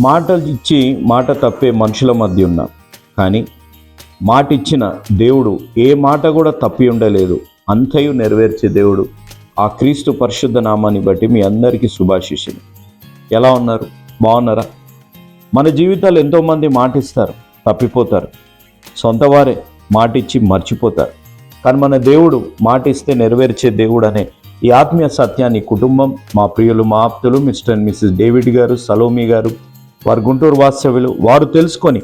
మాటలు ఇచ్చి మాట తప్పే మనుషుల మధ్య ఉన్నా. కానీ మాట ఇచ్చిన దేవుడు ఏ మాట కూడా తప్పి ఉండలేదు. అంతయు నెరవేర్చే దేవుడు ఆ క్రీస్తు పరిశుద్ధ నామాన్ని బట్టి మీ అందరికీ శుభాశిషులు ఎలా ఉన్నారు? బాగున్నారా? మన జీవితాలు ఎంతోమంది మాటిస్తారు తప్పిపోతారు. సొంతవారే మాటిచ్చి మర్చిపోతారు. కానీ మన దేవుడు మాటిస్తే నెరవేర్చే దేవుడు అనే ఈ ఆత్మీయ సత్యాన్ని కుటుంబం మా ప్రియులు మా ఆప్తులు మిస్టర్ అండ్ మిస్సెస్ డేవిడ్ గారు సలోమి గారు వారు గుంటూరు వాస్తవ్యులు వారు తెలుసుకొని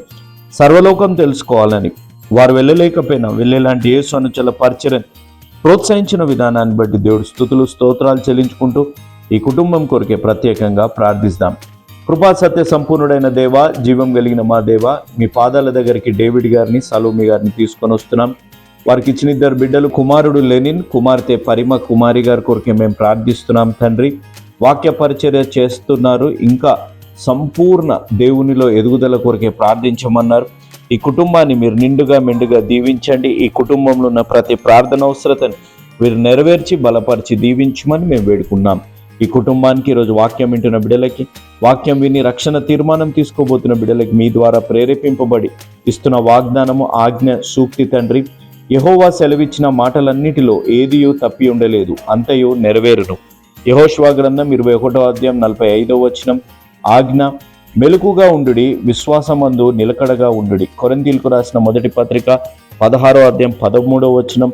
సర్వలోకం తెలుసుకోవాలని వారు వెళ్ళలేకపోయినా వెళ్ళేలాంటి ఏ సొనచల పరిచయం ప్రోత్సహించిన విధానాన్ని బట్టి దేవుడు స్థుతులు స్తోత్రాలు చెల్లించుకుంటూ ఈ కుటుంబం కొరికే ప్రత్యేకంగా ప్రార్థిస్తాం. కృపా సత్య సంపూర్ణుడైన దేవ జీవం కలిగిన మా దేవ మీ పాదాల దగ్గరికి డేవిడ్ గారిని సలోమి గారిని తీసుకొని వస్తున్నాం. వారికి ఇచ్చిన ఇద్దరు బిడ్డలు కుమారుడు లెనిన్ కుమార్తె పరిమ కుమారి గారి కొరకే మేము ప్రార్థిస్తున్నాం తండ్రి. వాక్య పరిచర్య చేస్తున్నారు. ఇంకా సంపూర్ణ దేవునిలో ఎదుగుదల కొరకే ప్రార్థించమన్నారు. ఈ కుటుంబాన్ని మీరు నిండుగా మెండుగా దీవించండి. ఈ కుటుంబంలో ఉన్న ప్రతి ప్రార్థన అవసరతను మీరు నెరవేర్చి బలపరిచి దీవించమని మేము వేడుకున్నాం. ఈ కుటుంబానికి ఈరోజు వాక్యం వింటున్న బిడ్డలకి వాక్యం విని రక్షణ తీర్మానం తీసుకోబోతున్న బిడ్డలకి మీ ద్వారా ప్రేరేపింపబడి ఇస్తున్న వాగ్దానము ఆజ్ఞ సూక్తి తండ్రి యహోవా సెలవిచ్చిన మాటలన్నిటిలో ఏదియో తప్పి ఉండలేదు అంతయో నెరవేరును. యహోష్వా గ్రంథం ఇరవై ఒకటో అధ్యాయం నలభై ఐదో వచనం ఆజ్ఞ మెలకుగా ఉండుడి విశ్వాసమందు నిలకడగా ఉండుడి. కొరంతీలకు రాసిన మొదటి పత్రిక పదహారో అధ్యాయం పదమూడో వచనం.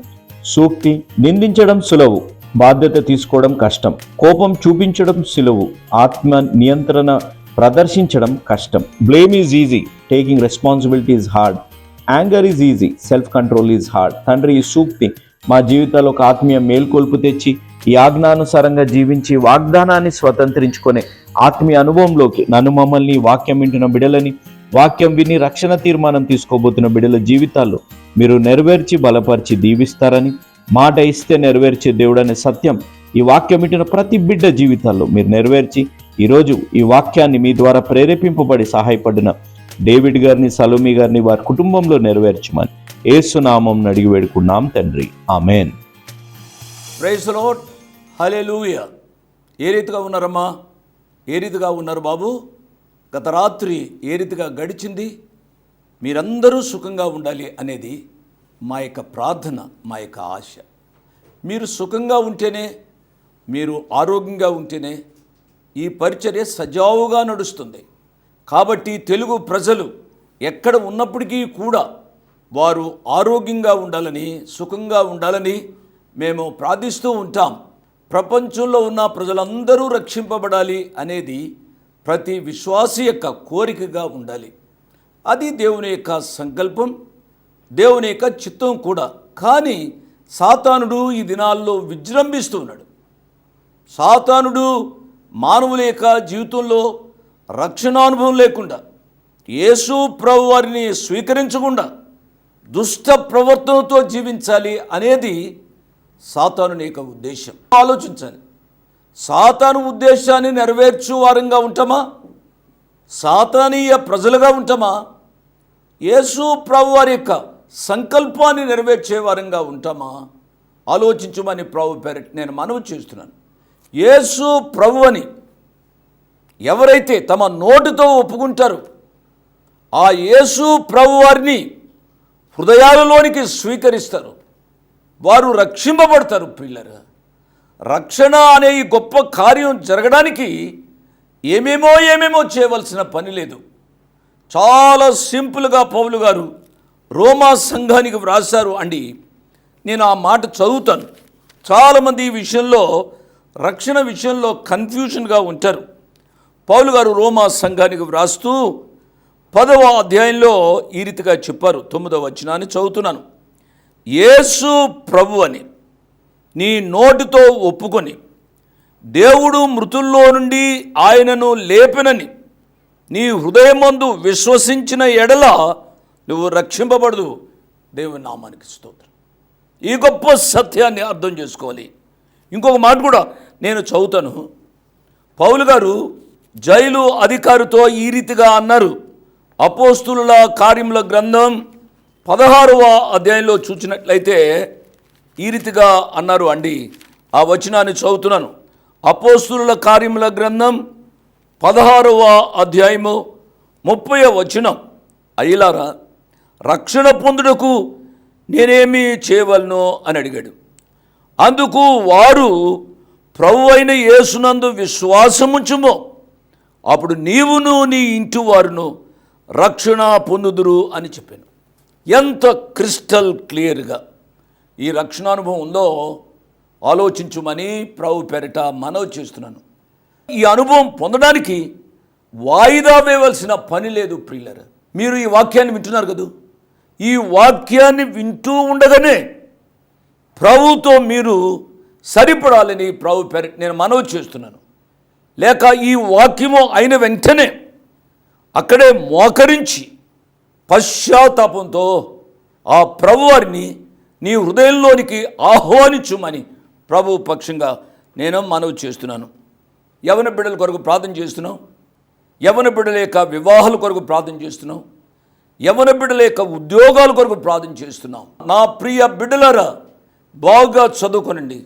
సూక్తి నిందించడం సులవు బాధ్యత తీసుకోవడం కష్టం. కోపం చూపించడం సులువు ఆత్మ నియంత్రణ ప్రదర్శించడం కష్టం. Blame is easy taking responsibility is hard anger is easy self control is hard తండ్రి ఈ సూక్తి మా జీవితాల్లో ఒక ఆత్మీయ మేల్కొల్పు తెచ్చి ఈ ఆజ్ఞానుసారంగా జీవించి వాగ్దానాన్ని స్వతంత్రించుకునే ఆత్మీయ అనుభవంలోకి నన్ను మమ్మల్ని వాక్యం వింటున్న బిడలని వాక్యం విని రక్షణ తీర్మానం తీసుకోబోతున్న బిడల జీవితాల్లో మీరు నెరవేర్చి బలపరిచి దీవిస్తారని మాట ఇస్తే నెరవేర్చే దేవుడనే సత్యం ఈ వాక్యం వింటున్న ప్రతి బిడ్డ జీవితాల్లో మీరు నెరవేర్చి ఈరోజు ఈ వాక్యాన్ని మీ ద్వారా ప్రేరేపింపబడి సహాయపడిన డేవిడ్ గారిని సలోమి గారిని వారి కుటుంబంలో నెరవేర్చమని ఏసునామం అడిగి వేడుకున్నాం తండ్రి. ఆమెన్. ప్రైజ్ లోడ్ హలే లూవియ ఏ రీతిగా ఉన్నారమ్మా? ఏ రీతిగా ఉన్నారు బాబు? గత రాత్రి ఏ రీతిగా గడిచింది? మీరందరూ సుఖంగా ఉండాలి అనేది మా యొక్క ప్రార్థన మా యొక్క ఆశ. మీరు సుఖంగా ఉంటేనే మీరు ఆరోగ్యంగా ఉంటేనే ఈ పరిచర్య సజావుగా నడుస్తుంది. కాబట్టి తెలుగు ప్రజలు ఎక్కడ ఉన్నప్పటికీ కూడా వారు ఆరోగ్యంగా ఉండాలని సుఖంగా ఉండాలని మేము ప్రార్థిస్తూ ఉంటాం. ప్రపంచంలో ఉన్న ప్రజలందరూ రక్షింపబడాలి అనేది ప్రతి విశ్వాసి యొక్క కోరికగా ఉండాలి. అది దేవుని యొక్క సంకల్పం దేవుని యొక్క చిత్తం కూడా. కానీ సాతానుడు ఈ దినాల్లో విజృంభిస్తూ ఉన్నాడు. సాతానుడు మానవుల యొక్క జీవితంలో రక్షణానుభవం లేకుండా యేసు ప్రభు వారిని స్వీకరించకుండా దుష్ట ప్రవర్తనతో జీవించాలి అనేది సాతాను యొక్క ఉద్దేశం. ఆలోచించాలి. సాతాను ఉద్దేశాన్ని నెరవేర్చు వారంగా ఉంటామా? సాతానీయ ప్రజలుగా ఉంటామా? యేసు ప్రభు వారి యొక్క సంకల్పాన్ని నెరవేర్చే వారంగా ఉంటామా? ఆలోచించమని ప్రభు పేరట్ నేను మనవి చేస్తున్నాను. యేసు ప్రభు అని ఎవరైతే తమ నోటితో ఒప్పుకుంటారో ఆ యేసు ప్రభు వారిని హృదయాలలోనికి స్వీకరిస్తారు. వారు రక్షింపబడతారు పిల్లలు రక్షణ అనే ఈ గొప్ప కార్యం జరగడానికి ఏమేమో ఏమేమో చేయవలసిన పని లేదు. చాలా సింపుల్గా పౌలు గారు రోమా సంఘానికి వ్రాశారు అండి. నేను ఆ మాట చదువుతాను. చాలామంది ఈ విషయంలో రక్షణ విషయంలో కన్ఫ్యూషన్గా ఉంటారు. పౌలు గారు రోమా సంఘానికి వ్రాస్తూ పదవ అధ్యాయంలో ఈ రీతిగా చెప్పారు. తొమ్మిదవ వచనాన్ని చదువుతున్నాను. యేసు ప్రభు అని నీ నోటితో ఒప్పుకొని దేవుడు మృతుల్లో నుండి ఆయనను లేపినని నీ హృదయమందు విశ్వసించిన ఎడల నువ్వు రక్షింపబడదు. దేవుని నామానికి స్తోత్రం. ఈ గొప్ప సత్యాన్ని అర్థం చేసుకోవాలి. ఇంకొక మాట కూడా నేను చదువుతాను. పౌలు గారు జైలు అధికారితో ఈ రీతిగా అన్నారు. అపోస్తుల కార్యముల గ్రంథం పదహారవ అధ్యాయంలో చూసినట్లయితే ఈ రీతిగా అన్నారు అండి. ఆ వచనాన్ని చదువుతున్నాను. అపోస్తుల కార్యముల గ్రంథం పదహారవ అధ్యాయము ముప్పై వచనం. అయ్యలారా రక్షణ పొందుటకు నేనేమి చేయవలను అని అడిగాడు. అందుకు వారు ప్రభు అయిన యేసునందు విశ్వాసముంచుమో. అప్పుడు నీవును నీ ఇంటి వారును రక్షణ పొందుదురు అని చెప్పాను. ఎంత క్రిస్టల్ క్లియర్గా ఈ రక్షణానుభవం ఉందో ఆలోచించుమని ప్రభు పెరట మనవి చేస్తున్నాను. ఈ అనుభవం పొందడానికి వాయిదా వేయవలసిన పని లేదు ప్రియులర్. మీరు ఈ వాక్యాన్ని వింటున్నారు కదూ? ఈ వాక్యాన్ని వింటూ ఉండగానే ప్రభుతో మీరు సరిపడాలని ప్రభు పెరట్ నేను మనవి చేస్తున్నాను. లేక ఈ వాక్యము అయిన వెంటనే అక్కడే మోకరించి పశ్చాత్తాపంతో ఆ ప్రభువారిని నీ హృదయంలోనికి ఆహ్వానించుమని ప్రభు పక్షంగా నేను మనవి చేస్తున్నాను. యవన బిడ్డల కొరకు ప్రార్థన చేస్తున్నాం యవన బిడ్డల యొక్క వివాహాల కొరకు ప్రార్థన చేస్తున్నాం యవన బిడ్డల యొక్క ఉద్యోగాల కొరకు ప్రార్థన చేస్తున్నాం నా ప్రియ బిడ్డలరా బాగా చదువుకోనండి.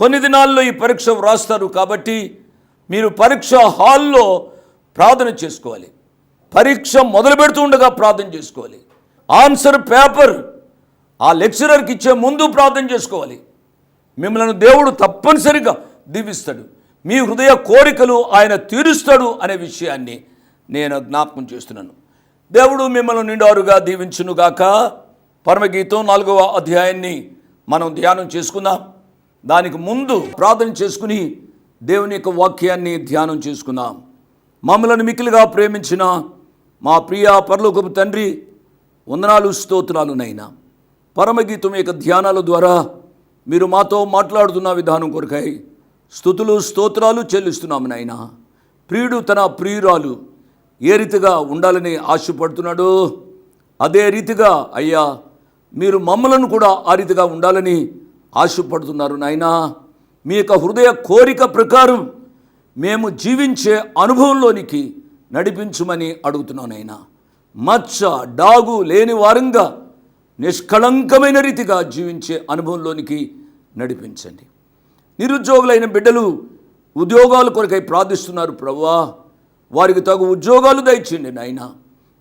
కొన్ని దినాల్లో ఈ పరీక్ష వ్రాస్తారు కాబట్టి మీరు పరీక్ష హాల్లో ప్రార్థన చేసుకోవాలి. పరీక్ష మొదలు పెడుతూ ఉండగా ప్రార్థన చేసుకోవాలి. ఆన్సర్ పేపర్ ఆ లెక్చరర్కి ఇచ్చే ముందు ప్రార్థన చేసుకోవాలి. మిమ్మల్ని దేవుడు తప్పనిసరిగా దీవిస్తాడు. మీ హృదయ కోరికలు ఆయన తీరుస్తాడు అనే విషయాన్ని నేను జ్ఞాపకం చేస్తున్నాను. దేవుడు మిమ్మల్ని నిండారుగా దీవించునుగాక పరమగీతం నాలుగవ అధ్యాయాన్ని మనం ధ్యానం చేసుకుందాం. దానికి ముందు ప్రార్థన చేసుకుని దేవుని యొక్క వాక్యాన్ని ధ్యానం చేసుకుందాం. మమ్మలను మిక్కిలిగా ప్రేమించిన మా ప్రియ పరలోకపు తండ్రి వందనాలు స్తోత్రాలు నైనా. పరమగీతం యొక్క ధ్యానాల ద్వారా మీరు మాతో మాట్లాడుతున్న విధానం కొరకై స్థుతులు స్తోత్రాలు చెల్లిస్తున్నాము నాయనా ప్రియుడు తన ప్రియురాలు ఏ రీతిగా ఉండాలని ఆశపడుతున్నాడో అదే రీతిగా అయ్యా మీరు మమ్మలను కూడా ఆ రీతిగా ఉండాలని ఆశపడుతున్నారు నాయనా మీ యొక్క హృదయ కోరిక ప్రకారం మేము జీవించే అనుభవంలోనికి నడిపించుమని అడుగుతున్నానైనా నాయనా. మచ్చ డాగు లేని వారంగా నిష్కళంకమైన రీతిగా జీవించే అనుభవంలోనికి నడిపించండి. నిరుద్యోగులైన బిడ్డలు ఉద్యోగాల కొరకై ప్రార్థిస్తున్నారు ప్రవ్వా. వారికి తగు ఉద్యోగాలు దయచేయండి నాయన.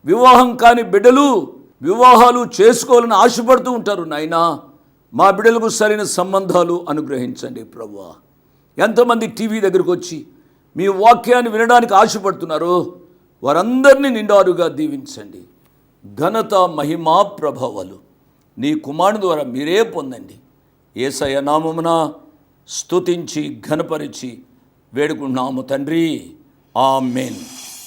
వివాహం కాని బిడ్డలు వివాహాలు చేసుకోవాలని ఆశపడుతూ ఉంటారు నాయన. మా బిడ్డలకు సరైన సంబంధాలు అనుగ్రహించండి ప్రవ్వా. ఎంతమంది టీవీ దగ్గరకు వచ్చి మీ వాక్యాన్ని వినడానికి ఆశపడుతున్నారో? వారందరినీ నిండారుగా దీవించండి. ఘనత మహిమా ప్రభావాలు నీ కుమారుని ద్వారా మీరే పొందండి. ఏసయ నామమున స్తుతించి ఘనపరిచి వేడుకున్నాము తండ్రి. ఆమెన్.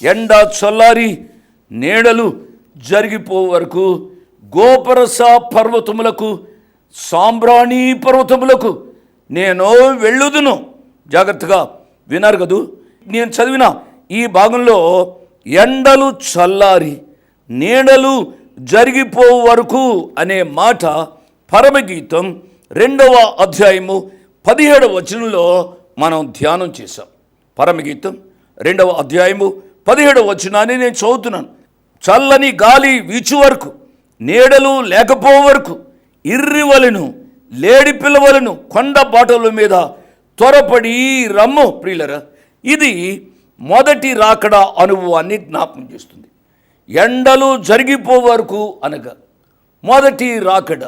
ఎండ చల్లారి నీడలు జరిగిపో వరకు గోపరస పర్వతములకు సాంబ్రాణి పర్వతములకు నేను వెళ్ళుదును. జాగ్రత్తగా విన్నారు కదూ? నేను చదివిన ఈ భాగంలో ఎండలు చల్లారి నీడలు జరిగిపో వరకు అనే మాట పరమగీతం రెండవ అధ్యాయము పదిహేడవ వచనంలో మనం ధ్యానం చేశాం. పరమగీతం రెండవ అధ్యాయము పదిహేడవ వచనాన్ని నేను చదువుతున్నాను. చల్లని గాలి వీచు వరకు నీడలు లేకపో వరకు ఇర్రివలను లేడి పిల్లవలను కొండ బాటల మీద త్వరపడి రమ్ము ప్రియులరా. ఇది మొదటి రాకడ అనుభవాన్ని జ్ఞాపకం చేస్తుంది. ఎండలు జరిగిపో వరకు అనగా మొదటి రాకడ.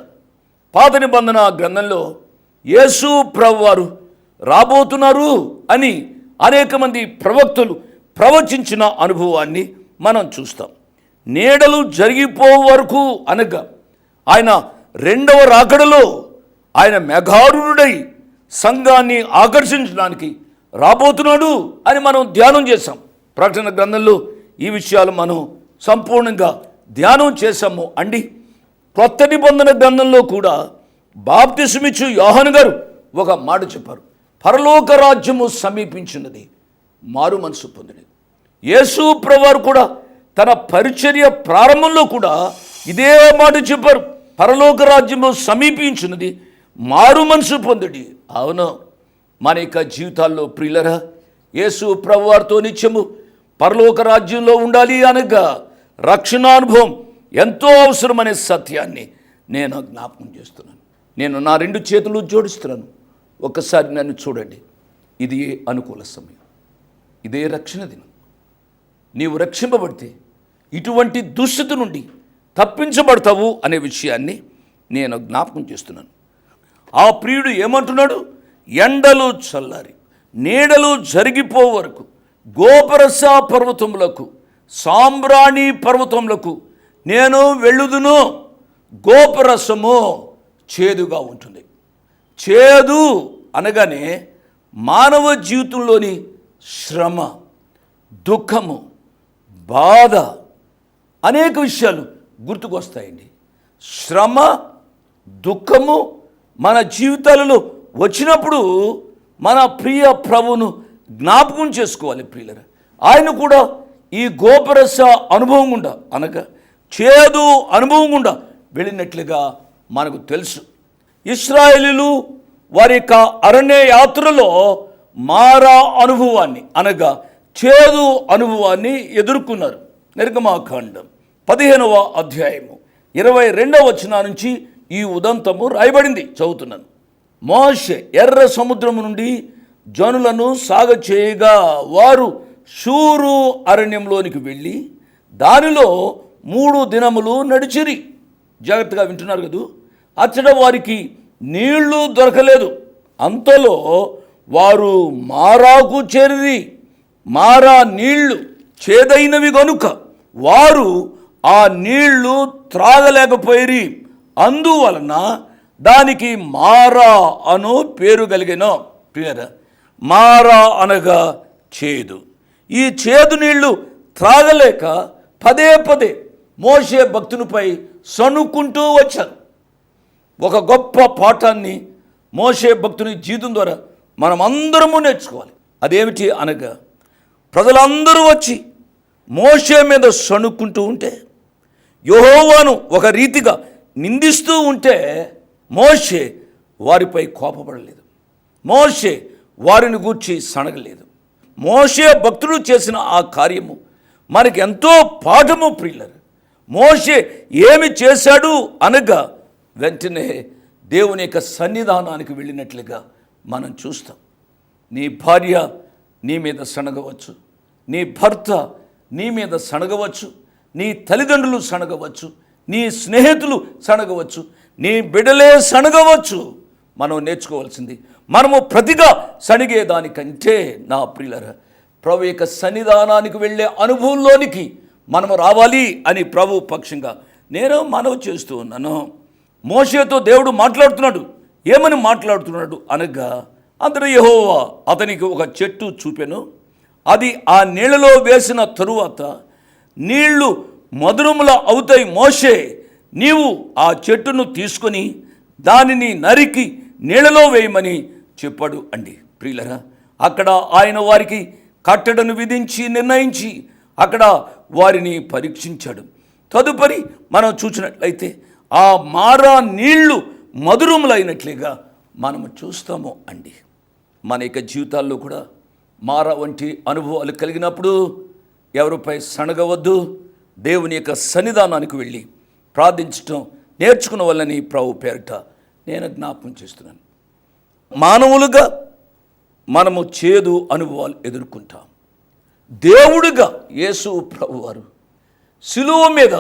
పాత నిబంధన గ్రంథంలో యేసు ప్రభువారు రాబోతున్నారు అని అనేక మంది ప్రవక్తలు ప్రవచించిన అనుభవాన్ని మనం చూస్తాం. నీడలు జరిగిపో వరకు అనగా ఆయన రెండవ రాకడలో ఆయన మెఘారుడై సంఘాన్ని ఆకర్షించడానికి రాబోతున్నాడు అని మనం ధ్యానం చేశాం. ప్రకటన గ్రంథంలో ఈ విషయాలు మనం సంపూర్ణంగా ధ్యానం చేశాము. అండి కొత్త నిబంధన గ్రంథంలో కూడా బాప్తిసుమిచ్చు యోహన్ గారు ఒక మాట చెప్పారు. పరలోక రాజ్యము సమీపించినది మారు మనసు పొందినది. యేసు ప్రవారు కూడా తన పరిచర్య ప్రారంభంలో కూడా ఇదే మాట చెప్పారు. పరలోక రాజ్యము సమీపించినది మారు మనసు పొందుడి. అవును. మన యొక్క జీవితాల్లో ప్రియులరా యేసు ప్రభువారితో నిత్యము పరలోక రాజ్యంలో ఉండాలి అనగా రక్షణానుభవం ఎంతో అవసరమనే సత్యాన్ని నేను జ్ఞాపకం చేస్తున్నాను. నేను నా రెండు చేతులు జోడిస్తున్నాను. ఒక్కసారి నన్ను చూడండి. ఇది అనుకూల సమయం. ఇదే రక్షణ దినం. నీవు రక్షింపబడితే ఇటువంటి దుస్థితి నుండి తప్పించబడతావు అనే విషయాన్ని నేను జ్ఞాపకం చేస్తున్నాను. ఆ ప్రియుడు ఏమంటున్నాడు? ఎండలు చల్లారి నీడలు జరిగిపో వరకు గోపరస పర్వతములకు సాంబ్రాణి పర్వతములకు నేను వెళ్ళుదును. గోపరసము చేదుగా ఉంటుంది. చేదు అనగానే మానవ జీవితంలోని శ్రమ దుఃఖము బాధ అనేక విషయాలు గుర్తుకొస్తాయండి. శ్రమ దుఃఖము మన జీవితాలలో వచ్చినప్పుడు మన ప్రియ ప్రభువును జ్ఞాపకం చేసుకోవాలి ప్రియులరా. ఆయన కూడా ఈ గోపరస అనుభవం గుండా అనగా చేదు అనుభవం గుండా వెళ్ళినట్లుగా మనకు తెలుసు. ఇస్రాయేలీలు వారి యొక్క అరణ్య యాత్రలో మారా అనుభవాన్ని అనగా చేదు అనుభవాన్ని ఎదుర్కొన్నారు. నిర్గమాకాండం పదిహేనవ అధ్యాయము ఇరవై రెండవ వచనా నుంచి ఈ ఉదంతము రాయబడింది చదువుతున్నాను. మోషే ఎర్ర సముద్రము నుండి జనులను సాగ చేయగా వారు షూరు అరణ్యంలోనికి వెళ్ళి దానిలో మూడు దినములు నడిచిరి. జాగ్రత్తగా వింటున్నారు కదూ. అచ్చట వారికి నీళ్ళు దొరకలేదు. అంతలో వారు మారాకు చేరిది మారా నీళ్ళు చేదైనవి గనుక వారు ఆ నీళ్ళు త్రాగలేకపోయిరి. అందువలన దానికి మారా అను పేరు కలిగిన ప్రియర మారా అనగా చేదు. ఈ చేదు నీళ్ళు త్రాగలేక పదే పదే మోసే భక్తునిపై సనుక్కుంటూ వచ్చారు. ఒక గొప్ప పాఠాన్ని మోసే భక్తుని జీవితం ద్వారా మనం అందరము నేర్చుకోవాలి. అదేమిటి అనగా ప్రజలందరూ వచ్చి మోసే మీద సణుక్కుంటూ ఉంటే యోహోవాను ఒక రీతిగా నిందిస్తూ ఉంటే మోషే వారిపై కోపపడలేదు. మోషే వారిని గూర్చి సనగలేదు మోషే భక్తుడు చేసిన ఆ కార్యము మనకి ఎంతో పాఠము ప్రియులరు. మోషే ఏమి చేశాడు అనగా వెంటనే దేవుని యొక్క సన్నిధానానికి వెళ్ళినట్లుగా మనం చూస్తాం. నీ భార్య నీ మీద సనగవచ్చు నీ భర్త నీ మీద సనగవచ్చు నీ తల్లిదండ్రులు సనగవచ్చు నీ స్నేహితులు సనగవచ్చు నీ బిడలే సణగవచ్చు. మనం నేర్చుకోవాల్సింది. మనము ప్రతిగా సణిగేదానికంటే నా ప్రియులర ప్రభు యొక్క సన్నిధానానికి వెళ్ళే అనుభవంలోనికి మనము రావాలి అని ప్రభు పక్షంగా నేను మనవి చేస్తూ ఉన్నాను. మోషేతో దేవుడు మాట్లాడుతున్నాడు. ఏమని మాట్లాడుతున్నాడు అనగా అందరూ యహోవా అతనికి ఒక చెట్టు చూపెను. అది ఆ నీళ్ళలో వేసిన తరువాత నీళ్ళు మధురముల అవుతాయి మోషే. నీవు ఆ చెట్టును తీసుకొని దానిని నరికి నీళ్ళలో వేయమని చెప్పాడు అండి. ప్రియులరా అక్కడ ఆయన వారికి కట్టడను విధించి నిర్ణయించి అక్కడ వారిని పరీక్షించాడు. తదుపరి మనం చూసినట్లయితే ఆ మారా నీళ్ళు మధురములైనట్లుగా మనము చూస్తాము అండి. మన యొక్క జీవితాల్లో కూడా మారా వంటి అనుభవాలు కలిగినప్పుడు ఎవరిపై సణగవద్దు దేవుని యొక్క సన్నిధానానికి వెళ్ళి ప్రార్థించటం నేర్చుకున్న వల్లని ప్రభు పేరిట నేను జ్ఞాపకం చేస్తున్నాను. మానవులుగా మనము చేదు అనుభవాలు ఎదుర్కొంటాం. దేవుడుగా యేసు ప్రభువారు శిలువ మీద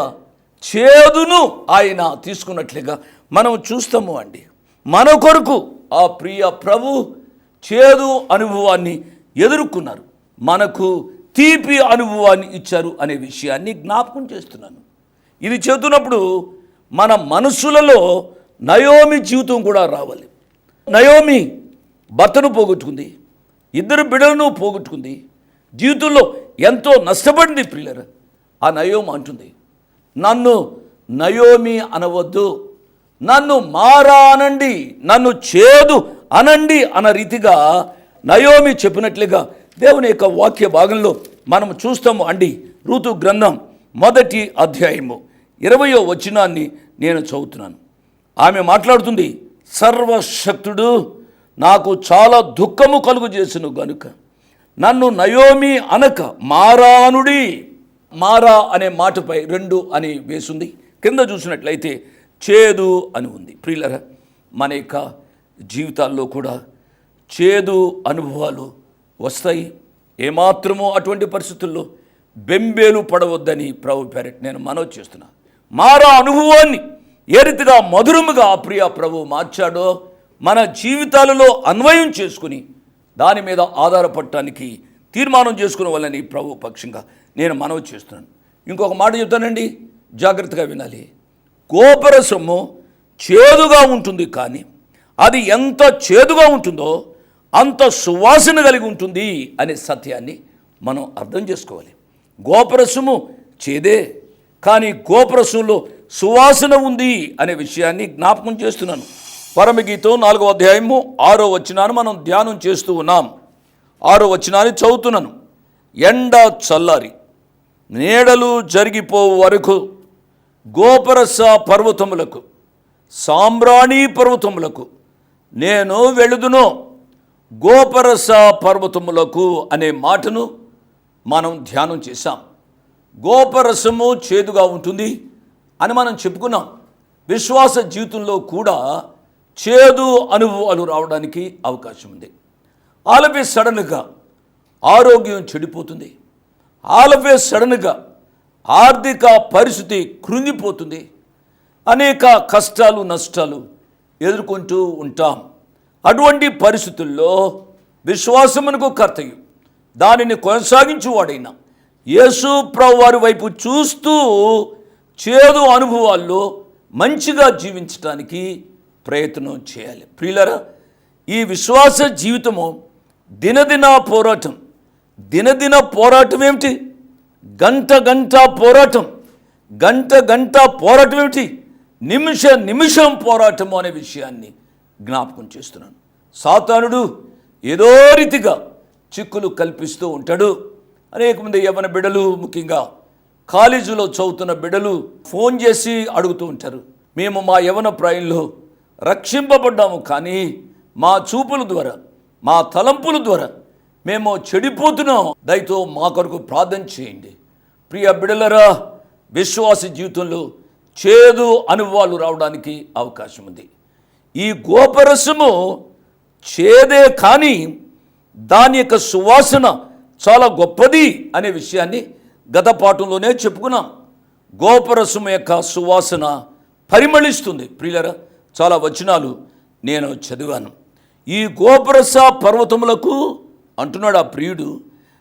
చేదును ఆయన తీసుకున్నట్లుగా మనం చూస్తాము అండి. మన కొరకు ఆ ప్రియ ప్రభు చేదు అనుభవాన్ని ఎదుర్కొన్నారు. మనకు తీపి అనుభవాన్ని ఇచ్చారు అనే విషయాన్ని జ్ఞాపకం చేస్తున్నాను. ఇది చెబుతున్నప్పుడు మన మనసులలో నయోమి జీవితం కూడా రావాలి. నయోమి భర్తను పోగొట్టుకుంది ఇద్దరు బిడ్డలను పోగొట్టుకుంది జీవితంలో ఎంతో నష్టపడింది ప్రియులరు. ఆ నయోమి అంటుంది నన్ను నయోమి అనవద్దు నన్ను మారా అనండి నన్ను చేదు అనండి అన్న రీతిగా నయోమి చెప్పినట్లుగా దేవుని యొక్క వాక్య భాగంలో మనం చూస్తాము అండి. ఋతు గ్రంథం మొదటి అధ్యాయము. ఇరవయో వచనాన్ని నేను చదువుతున్నాను. ఆమె మాట్లాడుతుంది సర్వశక్తుడు నాకు చాలా దుఃఖము కలుగు చేసిన గనుక నన్ను నయోమి అనక మారానుడి. మారా అనే మాటపై రెండు అని వేసింది. కింద చూసినట్లయితే చేదు అని ఉంది. ప్రియులర మన యొక్క జీవితాల్లో కూడా చేదు అనుభవాలు వస్తాయి. ఏమాత్రమో అటువంటి పరిస్థితుల్లో బెంబేలు పడవద్దని ప్రభు పేరట్ నేను మనవి చేస్తున్నాను మారా అనుభవాన్ని ఏ రీతిగా మధురముగా ప్రియ ప్రభు మార్చాడో మన జీవితాలలో అన్వయం చేసుకుని దాని మీద ఆధారపడటానికి తీర్మానం చేసుకునే వాళ్ళని ప్రభు పక్షంగా నేను మనవి చేస్తున్నాను. ఇంకొక మాట చెప్తానండి జాగ్రత్తగా వినాలి. గోపరసము చేదుగా ఉంటుంది కానీ అది ఎంత చేదుగా ఉంటుందో అంత సువాసన కలిగి ఉంటుంది అనే సత్యాన్ని మనం అర్థం చేసుకోవాలి. గోపరసము చేదే కానీ గోపరసంలో సువాసన ఉంది అనే విషయాన్ని జ్ఞాపకం చేస్తున్నాను. పరమగీతం నాలుగో అధ్యాయము ఆరో వచనాన్ని మనం ధ్యానం చేస్తూ ఉన్నాం. ఆరో వచనాన్ని చదువుతున్నాను. ఎండ చల్లారి నీడలు జరిగిపో వరకు గోపరస పర్వతములకు సాంబ్రాణి పర్వతములకు నేను వెళుదును. గోపరస పర్వతములకు అనే మాటను మనం ధ్యానం చేశాం. గోపరసము చేదుగా ఉంటుంది అని మనం చెప్పుకున్నాం. విశ్వాస జీవితంలో కూడా చేదు అనుభవాలు రావడానికి అవకాశం ఉంది. ఆలపే సడన్గా ఆరోగ్యం చెడిపోతుంది. ఆలపే సడన్గా ఆర్థిక పరిస్థితి కృంగిపోతుంది. అనేక కష్టాలు నష్టాలు ఎదుర్కొంటూ ఉంటాం. అటువంటి పరిస్థితుల్లో విశ్వాసమునకు కర్తయ్యం. దానిని కొనసాగించువాడైనా యేసు ప్రభు వారి వైపు చూస్తూ చేదు అనుభవాల్లో మంచిగా జీవించడానికి ప్రయత్నం చేయాలి. ప్రియులరా ఈ విశ్వాస జీవితము దినదిన పోరాటం. దినదిన పోరాటం ఏమిటి? గంట గంట పోరాటం. గంట గంట పోరాటం ఏమిటి? నిమిష నిమిషం పోరాటం అనే విషయాన్ని జ్ఞాపకం చేస్తున్నాను. సాతానుడు ఏదో రీతిగా చిక్కులు కల్పిస్తూ ఉంటాడు. అనేక మంది యవన బిడ్డలు ముఖ్యంగా కాలేజీలో చదువుతున్న బిడ్డలు ఫోన్ చేసి అడుగుతూ ఉంటారు. మేము మా యవన ప్రాయంలో రక్షింపబడ్డాము కానీ మా చూపుల ద్వారా మా తలంపుల ద్వారా మేము చెడిపోతున్నాం. దయతో మా కొరకు ప్రార్థన చేయండి. ప్రియ బిడలరా విశ్వాస జీవితంలో చేదు అనుభవాలు రావడానికి అవకాశం ఉంది. ఈ గోపరసము చేదే కానీ దాని యొక్క సువాసన చాలా గొప్పది అనే విషయాన్ని గత పాఠంలోనే చెప్పుకున్నాం. గోపరసం యొక్క సువాసన పరిమళిస్తుంది. ప్రియులరా చాలా వచనాలు నేను చదివాను. ఈ గోపరస పర్వతములకు అంటున్నాడు ఆ ప్రియుడు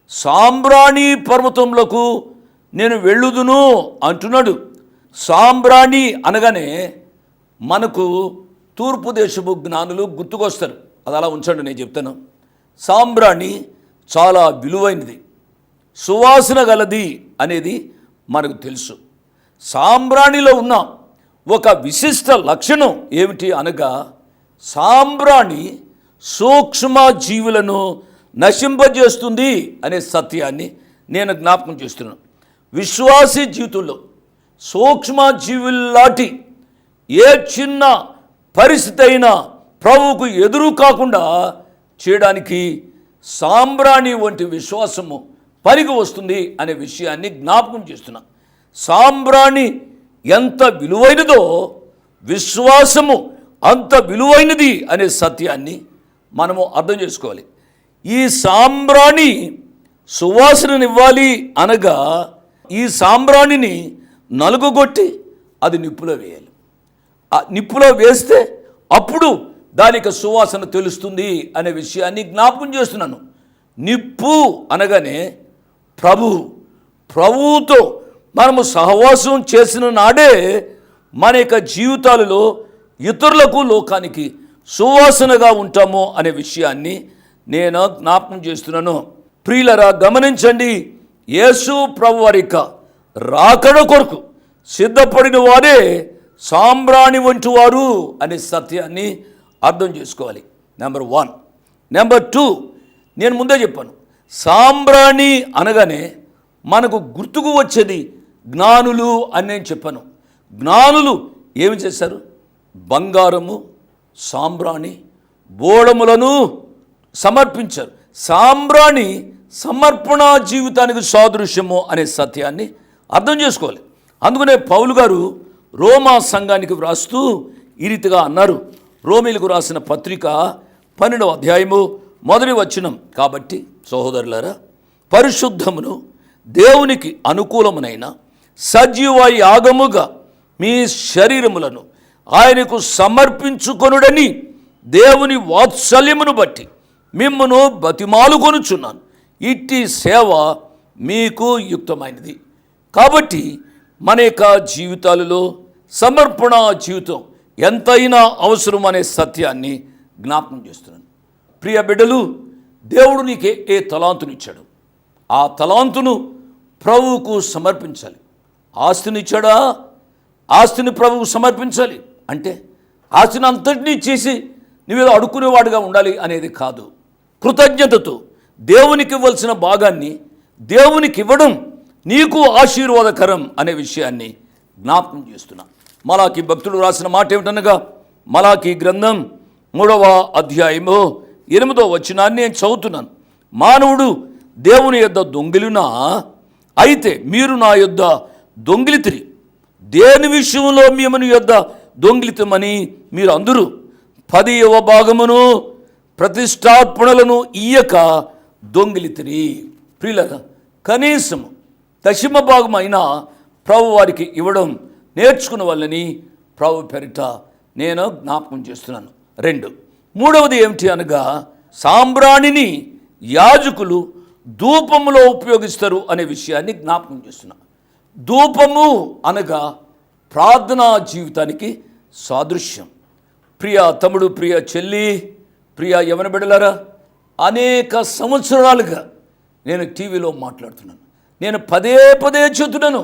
సాంబ్రాణి పర్వతములకు నేను వెళ్ళుదును అంటున్నాడు. సాంబ్రాణి అనగానే మనకు తూర్పు దేశపు జ్ఞానులు గుర్తుకొస్తారు. అది అలా ఉంచండి నేను చెప్తాను. సాంబ్రాణి చాలా విలువైనది. సువాసన గలది అనేది మనకు తెలుసు. సాంబ్రాణిలో ఉన్న ఒక విశిష్ట లక్షణం ఏమిటి అనగా సాంబ్రాణి సూక్ష్మ జీవులను నశింపజేస్తుంది అనే సత్యాన్ని నేను జ్ఞాపకం చేస్తున్నాను. విశ్వాసీ జీవితంలో సూక్ష్మ జీవుల్లాంటి ఏ చిన్న పరిస్థితి అయినా ప్రభువుకు ఎదురు కాకుండా చేయడానికి సాంబ్రాణి వంటి విశ్వాసము పనికి వస్తుంది అనే విషయాన్ని జ్ఞాపకం చేస్తున్నా. సాంబ్రాణి ఎంత విలువైనదో విశ్వాసము అంత విలువైనది అనే సత్యాన్ని మనము అర్థం చేసుకోవాలి. ఈ సాంబ్రాణి సువాసననివ్వాలి అనగా ఈ సాంబ్రాణిని నలుగుగొట్టి అది నిప్పులో వేయాలి. ఆ నిప్పులో వేస్తే అప్పుడు దానికి సువాసన తెలుస్తుంది అనే విషయాన్ని జ్ఞాపకం చేస్తున్నాను. నిప్పు అనగానే ప్రభు ప్రభువుతో మనము సహవాసం చేసిన నాడే మన యొక్క జీవితాలలో ఇతరులకు లోకానికి సువాసనగా ఉంటాము అనే విషయాన్ని నేను జ్ఞాపకం చేస్తున్నాను. ప్రియులరా గమనించండి యేసు ప్రభు వారి రాకడ కొరకు సిద్ధపడిన వారే సాంబ్రాణి వంటి వారు అనే సత్యాన్ని అర్థం చేసుకోవాలి. నెంబర్ వన్ నెంబర్ టూ నేను ముందే చెప్పాను. సాంబ్రాణి అనగానే మనకు గుర్తుకు వచ్చేది జ్ఞానులు అని నేను చెప్పాను. జ్ఞానులు ఏమి చేశారు? బంగారము సాంబ్రాణి బోడములను సమర్పించారు. సాంబ్రాణి సమర్పణ జీవితానికి సాదృశ్యము అనే సత్యాన్ని అర్థం చేసుకోవాలి. అందుకనే పౌలు గారు రోమా సంఘానికి వ్రాస్తూ ఈ రీతిగా అన్నారు. రోమిలకు రాసిన పత్రిక పన్నెండవ అధ్యాయము మొదటి వచనం. కాబట్టి సహోదరులారా పరిశుద్ధమును దేవునికి అనుకూలమునైన సజీవ యాగముగా మీ శరీరములను ఆయనకు సమర్పించుకొనుడని దేవుని వాత్సల్యమును బట్టి మిమ్మను బతిమాలుకొనుచున్నాను. ఇట్టి సేవ మీకు యుక్తమైనది. కాబట్టి మన యొక్క జీవితాలలో సమర్పణ జీవితం ఎంతైనా అవసరం అనే సత్యాన్ని జ్ఞాపకం చేస్తున్నాను. ప్రియ బిడ్డలు దేవుడు నీకే ఏ తలాంతునిచ్చాడు? ఆ తలాంతును ప్రభువుకు సమర్పించాలి. ఆస్తినిచ్చాడా? ఆస్తిని ప్రభువుకు సమర్పించాలి. అంటే ఆస్తిని అంతటినీ చేసి నువ్వేదో అడుక్కునేవాడుగా ఉండాలి అనేది కాదు. కృతజ్ఞతతో దేవునికి ఇవ్వాల్సిన భాగాన్ని దేవునికి ఇవ్వడం నీకు ఆశీర్వాదకరం అనే విషయాన్ని జ్ఞాపకం చేస్తున్నాను మలాకి భక్తుడు రాసిన మాట ఏమిటనగా మలాకి గ్రంథం మూడవ అధ్యాయము ఎనిమిదో వచనాన్ని నేను చదువుతున్నాను. మానవుడు దేవుని యొద్ద దొంగిలినా అయితే మీరు నా యొద్ద దొంగిలితిరి. దేని విషయంలో మిమ్మని యొద్ద దొంగిలితమని మీరు అందరూ పదియవ భాగమును ప్రతిష్టార్పణలను ఇయ్యక దొంగిలితిరి. ప్రియుల కనీసం దశమ భాగం అయినా ప్రభు వారికి ఇవ్వడం నేర్చుకున్న వాళ్ళని ప్రభు పెరిట నేను జ్ఞాపకం చేస్తున్నాను. రెండు. మూడవది ఏమిటి అనగా సాంబ్రాణిని యాజకులు ధూపములో ఉపయోగిస్తారు అనే విషయాన్ని జ్ఞాపకం చేస్తున్నాను ధూపము అనగా ప్రార్థనా జీవితానికి సాదృశ్యం. ప్రియ తమ్ముడు ప్రియ చెల్లి ప్రియ యవన బిడలారా అనేక సంవత్సరాలుగా నేను టీవీలో మాట్లాడుతున్నాను. నేను పదే పదే చెబుతున్నాను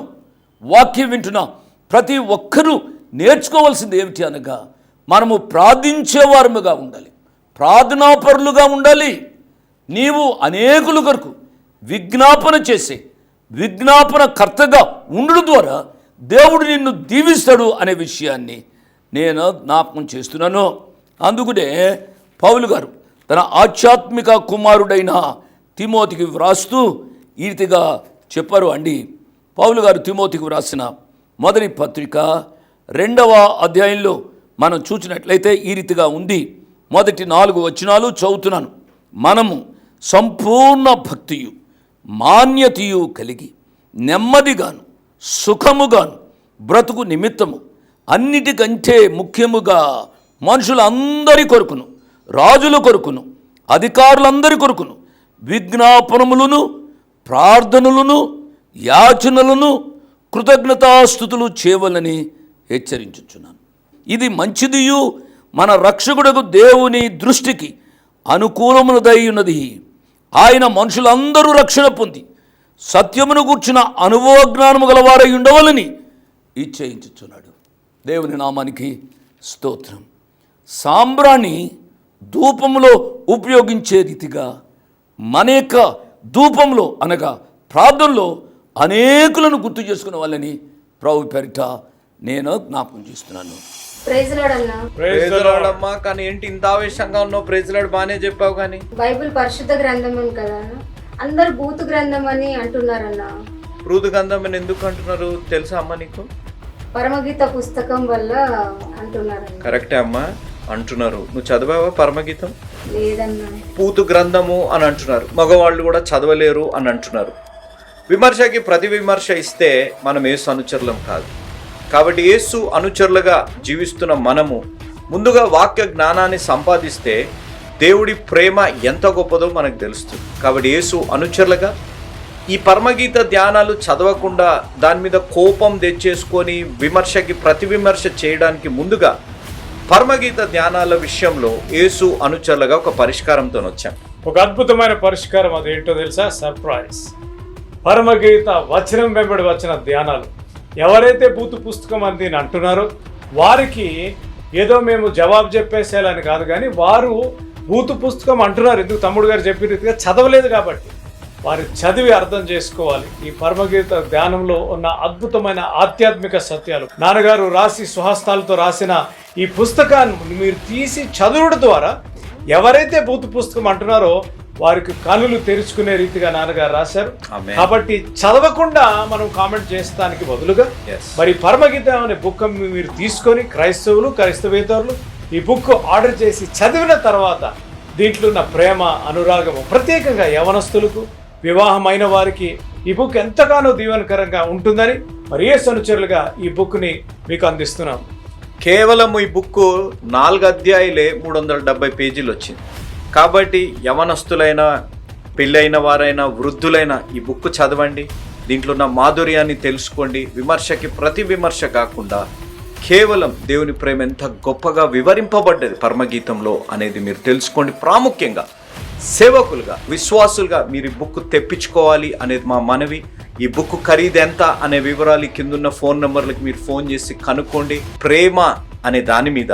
వాక్యం వింటున్నాను ప్రతి ఒక్కరూ నేర్చుకోవాల్సింది ఏమిటి అనగా మనము ప్రార్థించేవారముగా ఉండాలి. ప్రార్థనాపరులుగా ఉండాలి. నీవు అనేకుల కొరకు విజ్ఞాపన చేసే విజ్ఞాపన కర్తగా ఉండడం ద్వారా దేవుడు నిన్ను దీవిస్తాడు అనే విషయాన్ని నేను జ్ఞాపకం చేస్తున్నాను. అందుకనే పౌలు గారు తన ఆధ్యాత్మిక కుమారుడైన తిమోతికి వ్రాస్తూ ఈ రీతిగా చెప్పారు అండి. పౌలు గారు తిమోతికి వ్రాసిన మొదటి పత్రిక రెండవ అధ్యాయంలో మనం చూసినట్లయితే ఈ రీతిగా ఉంది. మొదటి నాలుగు వచనాలు చదువుతున్నాను. మనము సంపూర్ణ భక్తియు మాన్యతయు కలిగి నెమ్మదిగాను సుఖముగాను బ్రతుకు నిమిత్తము అన్నిటికంటే ముఖ్యముగా మనుషులందరి కొరకును రాజుల కొరకును అధికారులందరి కొరకును విజ్ఞాపనములను ప్రార్థనలను యాచనలను కృతజ్ఞతాస్థుతులు చేయవలని హెచ్చరించుచున్నాను. ఇది మంచిదియు మన రక్షకుడకు దేవుని దృష్టికి అనుకూలమునదై ఉన్నది ఆయన మనుషులందరూ రక్షణ పొంది సత్యమును కూర్చున్న అనుభవ జ్ఞానము గలవారై ఉండవలని ఇచ్చేయించుచున్నాడు దేవుని నామానికి స్తోత్రం. సాంబ్రాణి ధూపంలో ఉపయోగించే రీతిగా మనేక ధూపంలో అనగా ప్రార్థనలో అనేకులను గుర్తు చేసుకునే వాళ్ళని ప్రభు పేరిట నేను జ్ఞాపకం చేస్తున్నాను. ప్రైజ్ లార్డ్ అన్న. ప్రైజ్ లార్డ్ అమ్మా కానీ ఏంటి ఇంత ఆవేశంగా ఉన్నావు? ప్రైజ్ లార్డ్ బాగానే చెప్పావు కానీ. బైబిల్ పరిశుద్ధ గ్రంథం అని కదా. అందరు బూతు గ్రంథం అని అంటున్నారన్న. మృదు గంధం అని ఎందుకు అంటున్నారు? తెలుసా అమ్మా నీకు? పరమగీత పుస్తకం వల్ల అంటున్నారన్న. కరెక్టే అమ్మా. అంటున్నారు. నువ్వు చదివావా పరమగీతం? లేదన్నా. పూతు గ్రంథము అని అంటున్నారు. మగవాళ్ళు కూడా చదవలేరు అని అంటున్నారు. విమర్శకి ప్రతి విమర్శ ఇస్తే మనం ఏసు అనుచరులం కాదు. కాబట్టి యేసు అనుచరులుగా జీవిస్తున్న మనము ముందుగా వాక్య జ్ఞానాన్ని సంపాదిస్తే దేవుడి ప్రేమ ఎంత గొప్పదో మనకు తెలుస్తుంది. కాబట్టి యేసు అనుచరులుగా ఈ పరమగీత ధ్యానాలు చదవకుండా దాని మీద కోపం తెచ్చేసుకొని విమర్శకి ప్రతి విమర్శ చేయడానికి ముందుగా పరమగీత ధ్యానాల విషయంలో యేసు అనుచరులుగా ఒక పరిష్కారంతో వచ్చాం ఒక అద్భుతమైన పరిష్కారం అది ఏంటో తెలుసా? సర్ప్రైజ్. పరమగీత వచనం వెంబడి వచ్చిన ధ్యానాలు. ఎవరైతే బూతు పుస్తకం అని అంటున్నారో వారికి ఏదో మేము జవాబు చెప్పేసేయాలని కాదు కానీ వారు బూతు పుస్తకం అంటున్నారు. ఎందుకు తమ్ముడు గారు చెప్పిన రీతిగా చదవలేదు కాబట్టి. వారు చదివి అర్థం చేసుకోవాలి. ఈ పరమగీత ధ్యానంలో ఉన్న అద్భుతమైన ఆధ్యాత్మిక సత్యాలు. నాన్నగారు రాసి సుహస్తాలతో రాసిన ఈ పుస్తకాన్ని మీరు తీసి చదువుడు ద్వారా ఎవరైతే బూతు పుస్తకం అంటున్నారో వారికి కనులు తెరుచుకునే రీతిగా నాన్నగారు రాశారు. కాబట్టి చదవకుండా మనం కామెంట్ చేస్తానికి బదులుగా Yes. మరి పరమగీత అనే బుక్ మీరు తీసుకొని క్రైస్తవులు క్రైస్తవేతరులు ఈ బుక్ ఆర్డర్ చేసి చదివిన తర్వాత దీంట్లో ఉన్న ప్రేమ అనురాగము ప్రత్యేకంగా యవనస్తులకు వివాహమైన వారికి ఈ బుక్ ఎంతగానో దీవెనకరంగా ఉంటుందని మరి ఏ అనుచరులుగా ఈ బుక్ని మీకు అందిస్తున్నాం కేవలం ఈ బుక్ నాలుగు అధ్యాయులే మూడు వందల డెబ్బై పేజీలు వచ్చింది కాబట్టి యవనస్తులైన పెళ్ళైన వారైనా వృద్ధులైన ఈ బుక్ చదవండి. దీంట్లో ఉన్న మాధుర్యాన్ని తెలుసుకోండి. విమర్శకి ప్రతి విమర్శ కాకుండా కేవలం దేవుని ప్రేమ ఎంత గొప్పగా వివరింపబడ్డది పరమగీతంలో అనేది మీరు తెలుసుకోండి. ప్రాముఖ్యంగా సేవకులుగా విశ్వాసులుగా మీరు ఈ బుక్ తెప్పించుకోవాలి అనేది మా మనవి. ఈ బుక్ ఖరీదు ఎంత అనే వివరాలు కిందున్న ఫోన్ నెంబర్లకు మీరు ఫోన్ చేసి కనుక్కోండి. ప్రేమ అనే దాని మీద